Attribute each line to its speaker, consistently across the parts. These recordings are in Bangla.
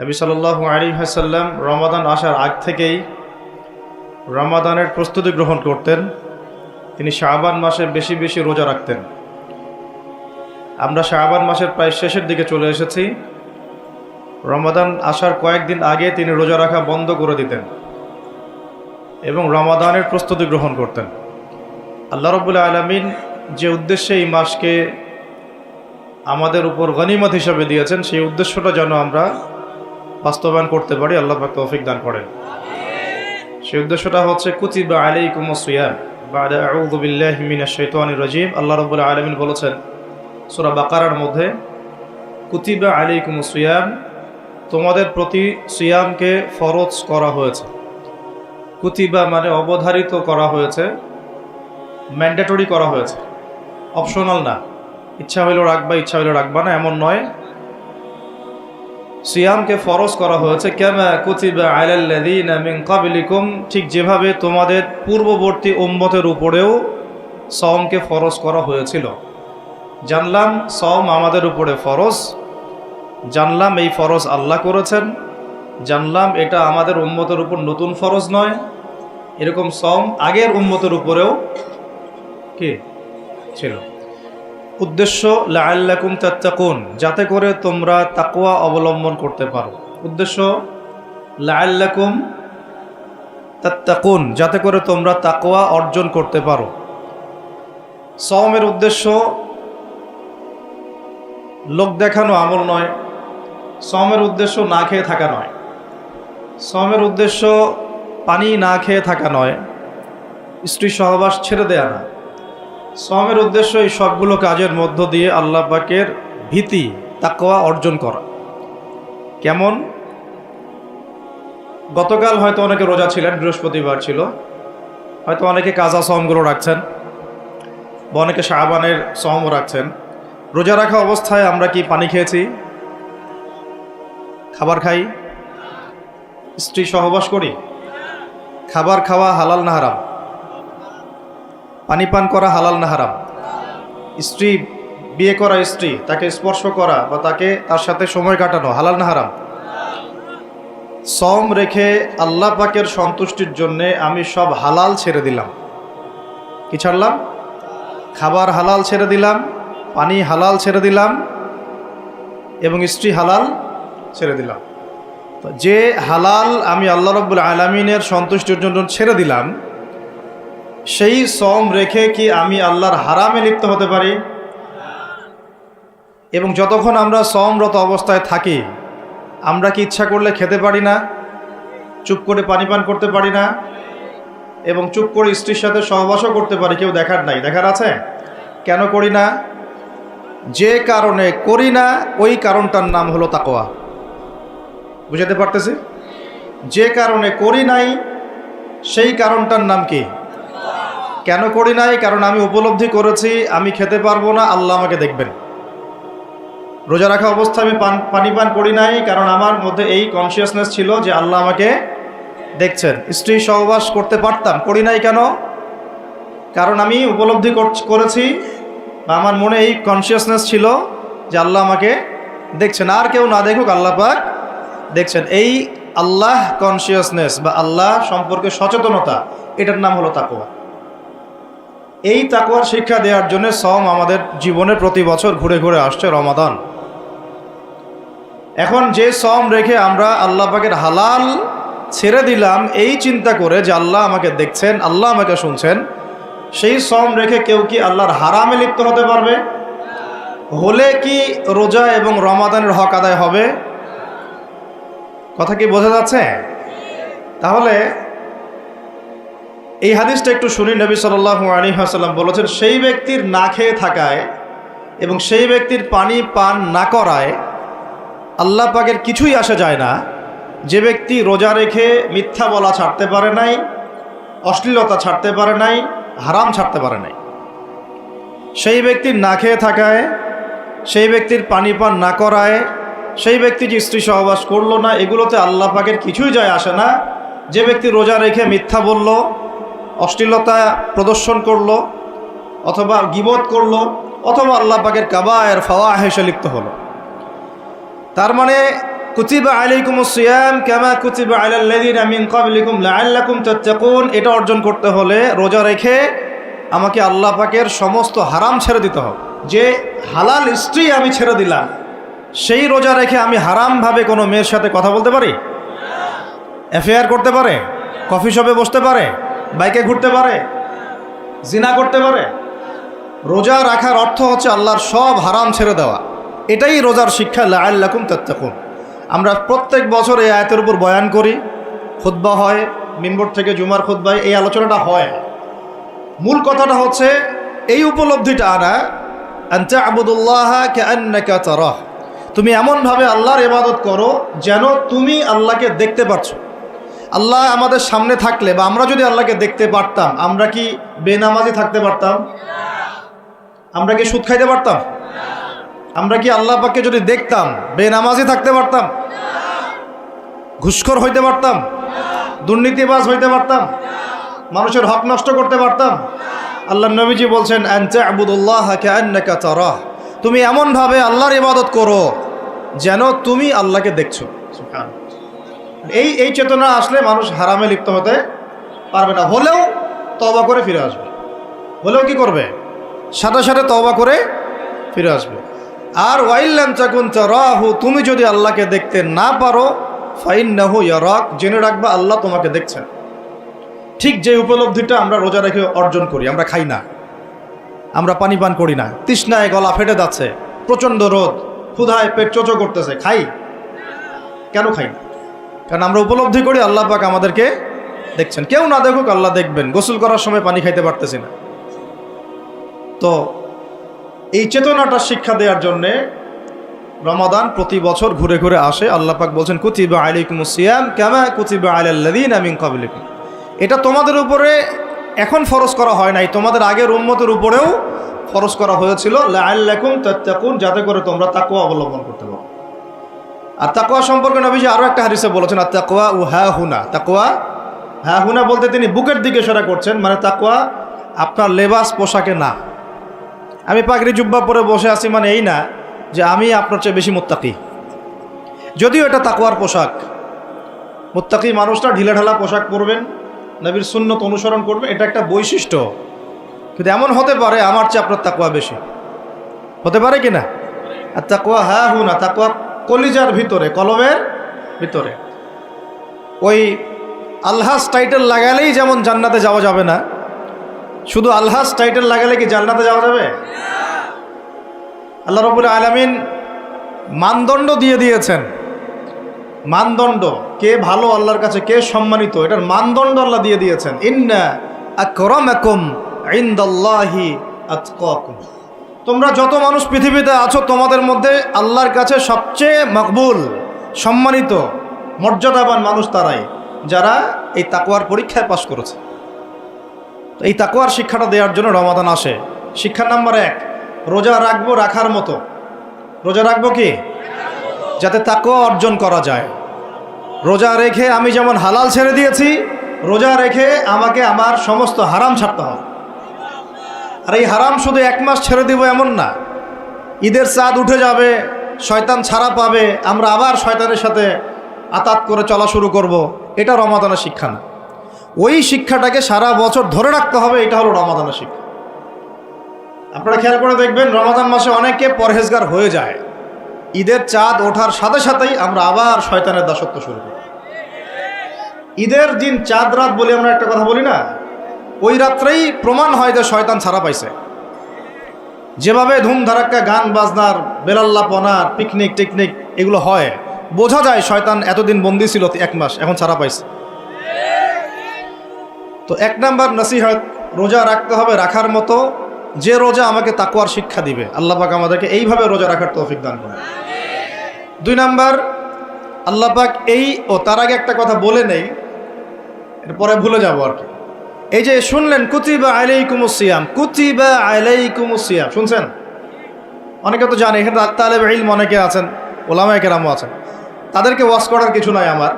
Speaker 1: নবী সাল্লাহ আলী হাসাল্লাম রমাদান আসার আগ থেকেই রমাদানের প্রস্তুতি গ্রহণ করতেন। তিনি শাহবান মাসে বেশি বেশি রোজা রাখতেন। আমরা শাহবান মাসের প্রায় শেষের দিকে চলে এসেছি। রমাদান আসার কয়েকদিন আগে তিনি রোজা রাখা বন্ধ করে দিতেন এবং রমাদানের প্রস্তুতি গ্রহণ করতেন। আল্লাহ রবুল্লা আলমিন যে উদ্দেশ্যে এই মাসকে আমাদের উপর গনিমত হিসাবে দিয়েছেন, সেই উদ্দেশ্যটা যেন আমরা বাস্তবায়ন করতে পারি, আল্লাহ পাক তৌফিক দান করেন। সেই উদ্দেশ্যটা হচ্ছে, কুতিবা আলাইকুম সিয়াম বাদা আউযু বিল্লাহি মিনাশ শাইতানির রাজিম। আল্লাহ রাব্বুল আলামিন বলেছেন, সূরা বাকারার মধ্যে, কুতিবা আলাইকুম সিয়াম তোমাদের প্রতি সিয়ামকে ফরজ করা হয়েছে। কুতিবা মানে অবধারিত করা হয়েছে, ম্যান্ডেটরি করা হয়েছে। অপশনাল না। ইচ্ছা হইলেও রাখবা, ইচ্ছা হইলেও রাখবা না, এমন নয়। সিয়ামকে ফরজ করা হয়েছে, কেমা কুতিবা আলাল্লাযীনা মিন ঠিক যেভাবে তোমাদের পূর্ববর্তী উম্মতের উপরেও সওমকে ফরজ করা হয়েছিল। জানলাম সওম আমাদের উপরে ফরজ। জানলাম, এই ফরজ আল্লাহ করেছেন। জানলাম, এটা আমাদের উম্মতের উপর নতুন ফরজ নয়। এরকম সওম আগের উম্মতের উপরেও কি? ছিল। উদ্দেশ্য, লাআল্লাকুম তাত্তাকুন, যাতে করে তোমরা তাকওয়া অবলম্বন করতে পারো। উদ্দেশ্য, লাআল্লাকুম তাত্তাকুন, যাতে করে তোমরা তাকওয়া অর্জন করতে পারো। সওমের উদ্দেশ্য, লোক দেখানো আমল নয় সওমের উদ্দেশ্য না খেয়ে থাকা নয়। সওমের উদ্দেশ্য, পানি না খেয়ে থাকা নয়, স্ত্রী সহবাস ছেড়ে দেয়া না। সমের উদ্দেশ্য এই সবগুলো কাজের মধ্য দিয়ে আল্লাহ পাকের ভীতি, তাকওয়া অর্জন করা। কেমন? গতকাল হয়তো অনেকে রোজা ছিলেন, বৃহস্পতিবার ছিল। হয়তো অনেকে কাজা সমগুলো রাখছেন বা অনেকে শাহবানের সমও রাখছেন। রোজা রাখা অবস্থায় আমরা কি পানি খেয়েছি? খাবার খাই? স্ত্রী সহবাস করি? খাবার খাওয়া হালাল না হারাম? পানি পান করা হালাল না হারাম। স্ত্রী, বিয়ে করা স্ত্রী, তাকে স্পর্শ করা বা তাকে তার সাথে সময় কাটানো হালাল না হারাম। সম রেখে আল্লাহ পাকের সন্তুষ্টির জন্যে আমি সব হালাল ছেড়ে দিলাম। কি ছাড়লাম? খাবার হালাল ছেড়ে দিলাম, পানি হালাল ছেড়ে দিলাম এবং স্ত্রী হালাল ছেড়ে দিলাম। যে হালাল আমি আল্লাহ রব্বুল আলমিনের সন্তুষ্টির জন্য ছেড়ে দিলাম সেই সম রেখে কি আমি আল্লাহর হারামে লিপ্ত হতে পারি? এবং যতক্ষণ আমরা সমরত অবস্থায় থাকি, আমরা কি ইচ্ছা করলে খেতে পারি না? চুপ করে পানি পান করতে পারি না? এবং চুপ করে স্ত্রীর সাথে সহবাসও করতে পারি, কেউ দেখার নাই। দেখার আছে? কেন করি না? যে কারণে করি না, ওই কারণটার নাম হলো তাকোয়া বুঝাতে পারতেছি? যে কারণে করি নাই, সেই কারণটার নাম কি? কেন করি নাই? কারণ আমি উপলব্ধি করেছি, আমি খেতে পারব না, আল্লাহ আমাকে দেখবেন। রোজা রাখা অবস্থায় আমি পান পানি পান করি নাই, কারণ আমার মধ্যে এই কনসিয়াসনেস ছিল যে আল্লাহ আমাকে দেখছেন। স্ত্রী সহবাস করতে পারতাম, করি নাই কেন? কারণ আমি উপলব্ধি করেছি, বা আমার মনে এই কনসিয়াসনেস ছিল যে আল্লাহ আমাকে দেখছেন। আর কেউ না দেখুক, আল্লাহ পাক দেখছেন। এই আল্লাহ কনসিয়াসনেস বা আল্লাহ সম্পর্কে সচেতনতা, এটার নাম হলো তাকোয়া এই তাকুয়ার শিক্ষা দেওয়ার জন্য সম আমাদের জীবনে প্রতি বছর ঘুরে ঘুরে আসছে রমাদান। এখন যে সম রেখে আমরা আল্লাহ পাকের হালাল ছেড়ে দিলাম, এই চিন্তা করে যে আল্লাহ আমাকে দেখছেন, আল্লাহ আমাকে শুনছেন, সেই সম রেখে কেউ কি আল্লাহর হারামে লিপ্ত হতে পারবে? হলে কি রোজা এবং রমাদানের হক আদায় হবে? কথা কি বোঝা যাচ্ছে? তাহলে এই হাদিসটা একটু শুনি, নবী সাল্লাহ আলী হাসাল্লাম বলেছেন, সেই ব্যক্তির না খেয়ে থাকায় এবং সেই ব্যক্তির পানি পান না করায় আল্লাহ পাকের কিছুই আসা যায় না। যে ব্যক্তি রোজা রেখে মিথ্যা বলা ছাড়তে পারে নাই, অশ্লীলতা ছাড়তে পারে নাই, হারাম ছাড়তে পারে নাই। সেই ব্যক্তির না খেয়ে থাকায়, সেই ব্যক্তির পানি পান না করায়, সেই ব্যক্তি যে স্ত্রী সহবাস করল না, এগুলোতে আল্লাহ পাকের কিছুই যায় আসে না। যে ব্যক্তি রোজা রেখে মিথ্যা বলল অশ্লীলতা প্রদর্শন করল, অথবা গিবত করল, অথবা আল্লাহ পাকের কাবায়ের ফাওয়া হেসে লিপ্ত হলো। তার মানে কুতিবা আলাইকুম সিয়াম কামা কুতিবা আলাল্লাযিনা মিন ক্বাবলিকুম লাআল্লাকুম তাত্তাকুন। এটা অর্জন করতে হলে রোজা রেখে আমাকে আল্লাহ পাকের সমস্ত হারাম ছেড়ে দিতে হবে। যে হালাল স্ত্রী আমি ছেড়ে দিলাম, সেই রোজা রেখে আমি হারামভাবে কোনো মেয়ের সাথে কথা বলতে পারি? অ্যাফেয়ার করতে পারে? কফি শপে বসতে পারে? বাইকে ঘুরতে পারে, জিনা করতে পারে, রোজা রাখার অর্থ হচ্ছে আল্লাহর সব হারাম ছেড়ে দেওয়া। এটাই রোজার শিক্ষা, লাআল্লাকুম তাত্তাকুন। আমরা প্রত্যেক বছর এই আয়তের উপর বয়ান করি, খুতবা হয়, মিম্বর থেকে জুমার খুতবায় এই আলোচনাটা হয়। মূল কথাটা হচ্ছে, এই উপলব্ধিটা আনা আনতা আবুদুল্লাহ কান্নাকা তারাহ। তুমি এমনভাবে আল্লাহর ইবাদত করো যেন তুমি আল্লাহকে দেখতে পাচ্ছ আল্লাহ আমাদের সামনে থাকলে বা আমরা যদি আল্লাহকে দেখতে পারতাম, আমরা কি বেনামাজি থাকতে পারতাম? আমরা কি সুদ খাইতে পারতাম? আমরা কি আল্লাহ পাককে যদি দেখতাম, বেনামাজি থাকতে পারতাম? ঘুষখোর হইতে পারতাম? দুর্নীতিবাজ হইতে পারতাম? মানুষের হক নষ্ট করতে পারতাম? আল্লাহ নবীজি বলছেন তুমি এমনভাবে আল্লাহর ইবাদত করো যেন তুমি আল্লাহকে দেখছ। এই এই চেতনা আসলে মানুষ হারামে লিপ্ত হতে পারবে না। হলেও তবা করে ফিরে আসবে। হলেও কি করবে? সাথে সাথে তবা করে ফিরে আসবে। আর ওয়াইল্লাম চাকুন রাহু তুমি যদি আল্লাহকে দেখতে না পারো ফাইন নাহু ইয়ারাক, জেনে রাখবা আল্লাহ তোমাকে দেখছেন ঠিক যে উপলব্ধিটা আমরা রোজা রেখে অর্জন করি, আমরা খাই না। আমরা পানি পান করি না। তৃষ্ণায় গলা ফেটে যাচ্ছে। প্রচণ্ড রোদ। ক্ষুধায় পেট চোচো করতেছে। খাই? কেন খাই না? কারণ আমরা উপলব্ধি করি আল্লাহ পাক আমাদেরকে দেখছেন। কেউ না দেখুক আল্লাহ দেখবেন। গোসল করার সময় পানি খাইতে পারতেছি না। তো এই চেতনাটা শিক্ষা দেওয়ার জন্যে রমাদান প্রতি বছর ঘুরে ঘুরে আসে। আল্লাহ পাক বলছেন, কুতিবা আলাইকুম সিয়াম কামা কুতিবা আলাল্লাযিন আমিন কাবলিকুম এটা তোমাদের উপরে এখন ফরজ করা হয় নাই। তোমাদের আগের উম্মতের উপরেও ফরজ করা হয়েছিল। লাআল্লাকুম তাত্তাকুন, যাতে করে তোমরা তাকওয়া অবলম্বন করতে পারো। আর তাকওয়া সম্পর্কে নবীজি আরও একটা হারিসে বলেছেন, আর তাকওয়া ও হ্যাঁ হুনা। তাকওয়া হ্যাঁ হুনা বলতে তিনি বুকের দিকে সেরা করছেন মানে তাকওয়া আপনার লেবাস, পোশাকে না। আমি পাগড়ি জুব্বা পরে বসে আছি মানে এই না যে আমি আপনার চেয়ে বেশি মোত্তাকি। যদিও এটা তাকোয়ার পোশাক। মোত্তাকি মানুষটা ঢিলাঢালা পোশাক পরবেন, নবীর সুন্নত অনুসরণ করবেন এটা একটা বৈশিষ্ট্য। কিন্তু এমন হতে পারে আমার চেয়ে আপনার তাকওয়া বেশি। হতে পারে কি না? আর তাকওয়া হ্যাঁ হু না তাকওয়া কলিজার ভিতরে কলমের ভিতরে। ওই আলহাস টাইটেল লাগালেই যেমন জান্নাতে যাওয়া যাবে না, শুধু আলহাস টাইটেল লাগালে কি জান্নাতে যাওয়া যাবে? আল্লাহ রবুল আলমিন মানদণ্ড দিয়ে দিয়েছেন। মানদণ্ড, কে ভালো আল্লাহর কাছে, কে সম্মানিত, এটার মানদণ্ড আল্লাহ দিয়ে দিয়েছেন। ইন্না আকরামাকুম ইনদাল্লাহি আতকাকুম। তোমরা যত মানুষ পৃথিবীতে আছো, তোমাদের মধ্যে আল্লাহর কাছে সবচেয়ে মকবুল, সম্মানিত, মর্যাদাবান মানুষ তারাই, যারা এই তাকুয়ার পরীক্ষায় পাশ করেছে। এই তাকুয়ার শিক্ষাটা দেওয়ার জন্য রমাদান আসে। শিক্ষা নাম্বার এক, রোজা রাখব রাখার মতো। রোজা রাখব কি? যাতে তাকুয়া অর্জন করা যায়। রোজা রেখে আমি যেমন হালাল ছেড়ে দিয়েছি, রোজা রেখে আমাকে আমার সমস্ত হারাম ছাড়তে হবে। আর এই হারাম শুধু এক মাস ছেড়ে দিব এমন না। ঈদের চাঁদ উঠে যাবে, শয়তান ছাড়া পাবে, আমরা আবার শয়তানের সাথে আতাত করে চলা শুরু করব। এটা রমাদানের শিক্ষা না। ওই শিক্ষাটাকে সারা বছর ধরে রাখতে হবে, এটা হলো রমাদানের শিক্ষা। আপনারা খেয়াল করে দেখবেন, রমাদান মাসে অনেকে পরহেজগার হয়ে যায়। ঈদের চাঁদ ওঠার সাথে সাথেই আমরা আবার শয়তানের দাসত্ব শুরু করি। ঈদের দিন চাঁদ রাত বলে আমরা একটা কথা বলি না? ওই রাত্রেই প্রমাণ হয় যে শয়তান ছাড়া পাইছে। যেভাবে ধুমধারাক্কা গান বাজনার বেলাল্লাপনার পিকনিক টিকনিক এগুলো হয়, বোঝা যায় শয়তান এতদিন বন্দি ছিল এক মাস, এখন ছাড়া পাইছে। তো এক নাম্বার নসিহত, রোজা রাখতে হবে রাখার মতো, যে রোজা আমাকে তাকুয়ার শিক্ষা দিবে, আল্লাহ পাক আমাদেরকে এইভাবে রোজা রাখার তৌফিক দান করে দুই নাম্বার, আল্লাহ পাক এই, ও তার আগে একটা কথা বলে নেই এরপরে ভুলে যাব আর কি। এই যে শুনলেন, কুতিবা আলাইকুমুসিয়াম কুতিবা আলাইকুমুসিয়াম শুনছেন? অনেকে তো জানে, এখানে তালেব ইলম অনেকে আছেন ওলামা কেরামও আছেন। তাদেরকে ওয়াশ করার কিছু নাই আমার।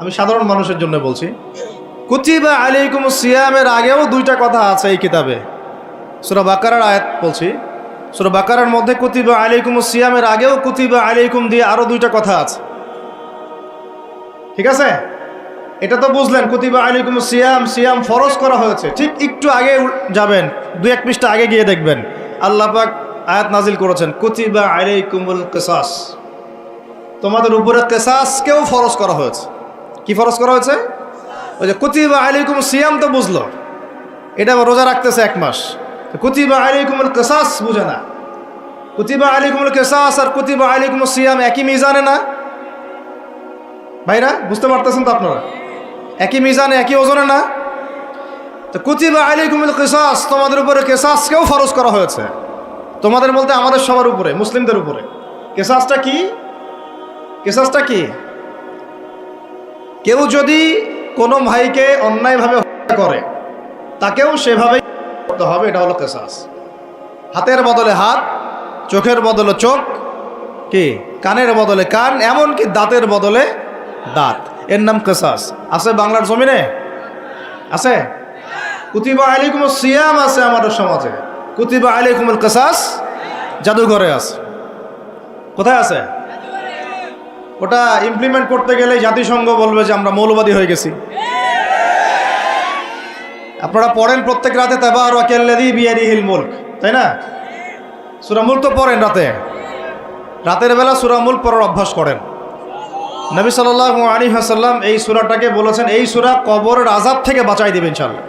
Speaker 1: আমি সাধারণ মানুষের জন্য বলছি, কুতিবা আলাইকুমুসিয়ামের আগেও দুইটা কথা আছে এই কিতাবে। সুরা বাকারার আয়াত বলছি, সুরা বাকারার মধ্যে কুতিবা আলাইকুমুসিয়ামের আগেও কুতিবা আলাইকুম দিয়ে আরও দুইটা কথা আছে। ঠিক আছে? এটা তো বুঝলেন, কুতিবা আলাইকুম সিয়াম সিয়াম ফরজ করা হয়েছে। ঠিক একটু আগে যাবেন, দুই এক পৃষ্ঠা আগে গিয়ে দেখবেন। আল্লাহ পাক আয়াত নাজিল করেছেন, কুতিবা আলাইকুমুল কেসাস। তোমাদের উপরে কেসাসকেও ফরজ করা হয়েছে। কি ফরজ করা হয়েছে? ওই যে কুতিবা আলাইকুম সিয়াম তো বুঝলো। এটা রোজা রাখতেছে এক মাস। কুতিবা আলাইকুমুল কেসাস বুঝে না। কুতিবা আলাইকুমুল কেসাস আর কুতিবা আলাইকুম সিয়াম একই মিজানে না? ভাইরা, বুঝতে পারতেছেন তো আপনারা? একই মিজানে, একই ওজনে না? তো কুতিবা আলাইকুমুল কেসাস, তোমাদের উপরে কেসাসকেও ফরজ করা হয়েছে। তোমাদের বলতে আমাদের সবার উপরে, মুসলিমদের উপরে। কেসাসটা কি? কেসাসটা কি? কেউ যদি কোনো ভাইকে অন্যায়ভাবে হত্যা করে, তাকেও সেভাবেই করতে হবে, এটা হলো কেসাস। হাতের বদলে হাত, চোখের বদলে চোখ, কি? কানের বদলে কান, এমনকি দাঁতের বদলে দাঁত। এর নাম কেসাস। আছে বাংলার জমিনে? আছে? কুতিবা আলাইকুম সিয়াম আছে আমাদের সমাজে। কুতিবা আলাইকুমুল কেসাস জাদুঘরে আছে। কোথায় আছে? ওটা ইমপ্লিমেন্ট করতে গেলে জাতিসংঘ বলবে যে আমরা মৌলবাদী হয়ে গেছি। আপনারা পড়েন প্রত্যেক রাতে তেবার ওয়াকেল্লাদি বিয়ারি হিল মুল্ক, তাই না? সুরামুল তো পড়েন রাতে। রাতের বেলা সুরামুল পড়ার অভ্যাস করেন। নবী সাল্লাহ আলী হাসাল্লাম এই সুরাটাকে বলেছেন, এই সুরা কবরের আজাব থেকে বাঁচাই দেবেন ইনশাল্লাহ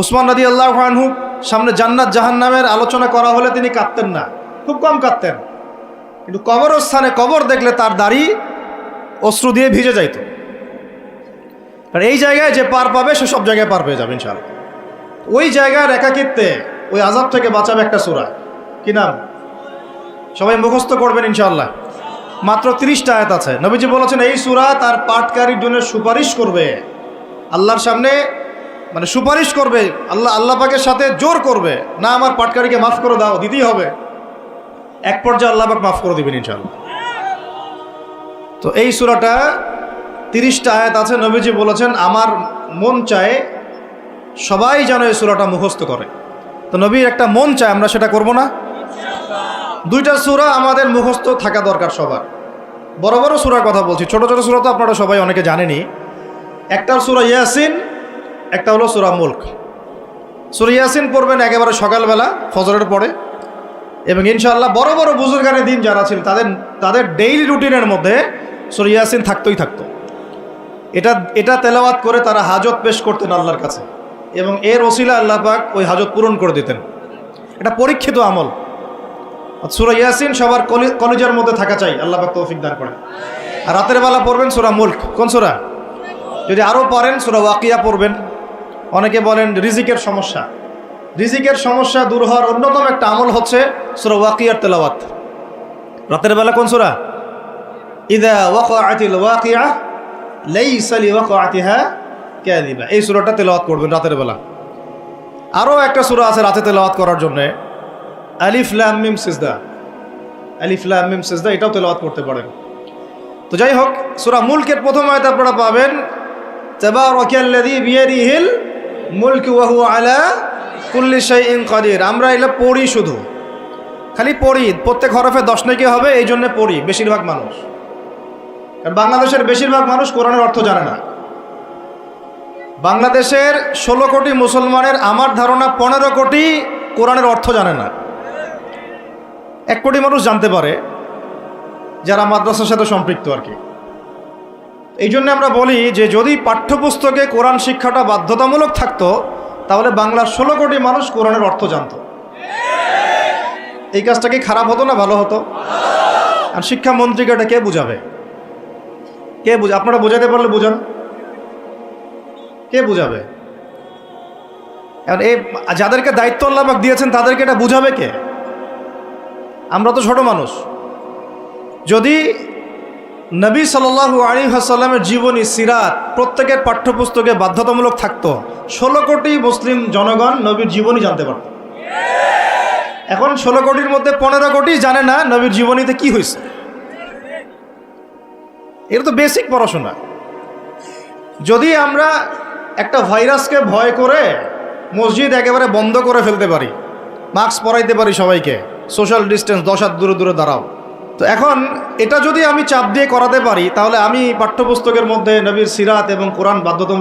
Speaker 1: উসমান নদী আল্লাহ আনহু সামনে জান্নাত জাহান্নামের আলোচনা করা হলে তিনি কাঁদতেন না, খুব কম কাঁদতেন। কিন্তু কবরস্থানে কবর দেখলে তার দাড়ি অশ্রু দিয়ে ভিজে যাইত। কারণ এই জায়গায় যে পার পাবে, সে সব জায়গায় পার পেয়ে যাবে ইনশাল্লাহ ওই জায়গার একাকিত্বে ওই আজাব থেকে বাঁচাবে একটা সুরা। কি নাম? সবাই মুখস্থ করবেন ইনশাল্লাহ মাত্র তিরিশটা আয়াত আছে। নবীজি বলেছেন, এই সুরা তার পাটকারীর জন্য সুপারিশ করবে। আল্লাহর সামনে মানে সুপারিশ করবে। আল্লাহ আল্লাহ পাকের সাথে জোর করবে। না আমার পাটকারীকে মাফ করে দাও, দিতেই হবে। এক পর্যায়ে আল্লাহ পাক মাফ করে দিবেন ইনশাল্লাহ তো এই সুরাটা তিরিশটা আয়াত আছে। নবীজি বলেছেন, আমার মন চায় সবাই যেন এই সুরাটা মুখস্থ করে। তো নবীর একটা মন চায়, আমরা সেটা করব না। দুইটা সুরা আমাদের মুখস্থ থাকা দরকার সবার। বড় বড় সুরার কথা বলছি, ছোট ছোট সুরা তো আপনারা সবাই অনেকে জানেনি একটা সুরা ইয়াসিন, একটা হলো সুরা মুল্ক। সুরা ইয়াসিন পড়বেন একেবারে সকালবেলা, ফজরের পরে। এবং ইনশাআল্লাহ বড় বড় বুজুর্গানের দিন যারা ছিল তাদের তাদের ডেইলি রুটিনের মধ্যে সুরা ইয়াসিন থাকতোই থাকতো। এটা এটা তেলাওয়াত করে তারা হাজত পেশ করতেন আল্লাহর কাছে। এবং এর ওসিলা আল্লাহ পাক ওই হাজত পূরণ করে দিতেন। এটা পরীক্ষিত আমল। সুরা ইয়াসিন সবার কলি- কলেজের মধ্যে থাকা চাই, আল্লাহ পাক তৌফিক দান করেন। আর রাতের বেলা পড়বেন সুরা মুল্ক, কোন সুরা? যদি আরও পারেন সুরা ওয়াকিয়া পড়বেন। অনেকে বলেন রিজিকের সমস্যা। রিজিকের সমস্যা দূর হওয়ার অন্যতম একটা আমল হচ্ছে সুরা ওয়াকিয়ার তেলাওয়াত। রাতের বেলা কোন সুরা? ইদা ওয়াকাআতিল ওয়াকিয়া লাইসা লিওয়াকাআতিহা কাযিবা। এই সূরাটা তেলাওয়াত করবেন রাতের বেলা। আরও একটা সূরা আছে রাতে তেলাওয়াত করার জন্য। আলিফ মিম, সিজদা। আলিফ মিম, সিজদা, এটাও তেলাওয়াত করতে পারেন। তো যাই হোক, সূরা মুলকের প্রথম আয়াত আপনারা পাবেন, তাবারাকাল্লাযী বিয়াদিহিল মুলক ওয়া হুয়া আলা কুল্লি শাইইন কাদির। আমরা এগুলো পড়ি শুধু। খালি পড়ি, প্রত্যেক হরফে দশ নাকি হবে, এই জন্য পড়ি, বেশিরভাগ মানুষ। কারণ বাংলাদেশের বেশিরভাগ মানুষ কোরআনের অর্থ জানে না। বাংলাদেশের ষোলো কোটি মুসলমানের আমার ধারণা পনেরো কোটি কোরআনের অর্থ জানে না। এক কোটি মানুষ জানতে পারে যারা মাদ্রাসার সাথে সম্পৃক্ত আর কি। এই জন্য আমরা বলি যে, যদি পাঠ্যপুস্তকে কোরআন শিক্ষাটা বাধ্যতামূলক থাকতো, তাহলে বাংলার ষোলো কোটি মানুষ কোরআনের অর্থ জানতো। এই কাজটা কি খারাপ হতো না ভালো হতো? আর শিক্ষামন্ত্রীকে এটা কে বুঝাবে? কে বুঝ, আপনারা বোঝাতে পারলে বুঝান। কে বুঝাবে? এখন এই যাদেরকে দায়িত্ব আল্লাপাক দিয়েছেন, তাদেরকে এটা বুঝাবে কে? আমরা তো ছোট মানুষ। যদি নবী সাল্লাল্লাহু আলী হাসাল্লামের জীবনী, সিরাত প্রত্যেকের পাঠ্যপুস্তকে বাধ্যতামূলক থাকতো, ষোলো কোটি মুসলিম জনগণ নবীর জীবনী জানতে পারত। এখন ষোলো কোটির মধ্যে পনেরো কোটি জানে না নবীর জীবনীতে কি হয়েছে। এটা তো বেসিক পড়াশোনা। যদি আমরা একটা ভাইরাসকে ভয় করে মসজিদ একেবারে বন্ধ করে ফেলতে পারি, মাস্ক পরাইতে পারি সবাইকে সোশ্যাল ডিস্টেন্স, দশ হাত দূরে দূরে দাঁড়াও। তো এখন এটা যদি আমি চাপ দিয়ে করাতে পারি, তাহলে আমি পাঠ্যপুস্তকের মধ্যে নবীর সিরাত এবং কোরআন বাধ্যতামূলক